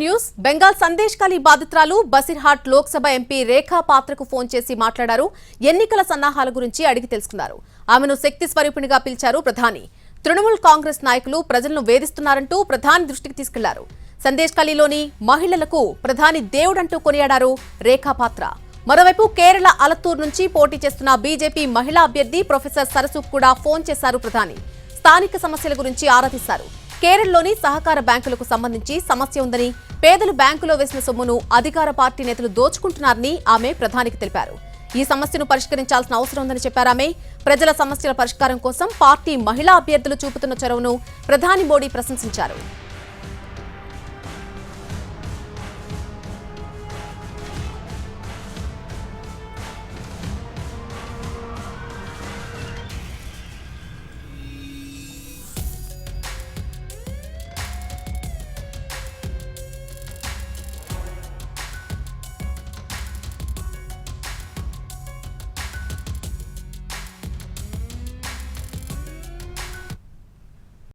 News Bengal Sandesh ఖాళీ బాధితురాలు Basirhat Lok Sabha MP రేఖా పాత్రకు ఫోన్ చేసి మాట్లాడారు. ఎన్నికల సన్నాహాల గురించి అడిగి తెలుసుకున్నారు. ఆమెను శక్తి స్వరూపిణిగా పిలిచారు ప్రధాని. తృణమూల్ కాంగ్రెస్ నాయకులు ప్రజలను వేధిస్తున్నారంటూ ప్రధాని దృష్టికి తీసుకెళ్ళారు. సందేశ్ ఖాళీలోని మహిళలకు ప్రధాని దేవుడంటూ కొనియాడారు రేఖా పాత్ర. మరోవైపు కేరళ అలత్తూరు నుంచి పోటీ చేస్తున్న బీజేపీ మహిళా అభ్యర్థి ప్రొఫెసర్ సరసుకు కూడా ఫోన్ చేశారు ప్రధాని. స్థానిక సమస్యల గురించి ఆరా తీశారు. కేరళలోని సహకార బ్యాంకులకు సంబంధించి సమస్య ఉందని పేదలు బ్యాంకులో వేసిన సొమ్మును అధికార పార్టీ నేతలు దోచుకుంటున్నారని ఆమె ప్రధానికి తెలిపారు. ఈ సమస్యను పరిష్కరించాల్సిన అవసరం ఉందని చెప్పారు ఆమె. ప్రజల సమస్యల పరిష్కారం కోసం పార్టీ మహిళా అభ్యర్థులు చూపుతున్న చొరవను ప్రధాని మోడీ ప్రశంసించారు.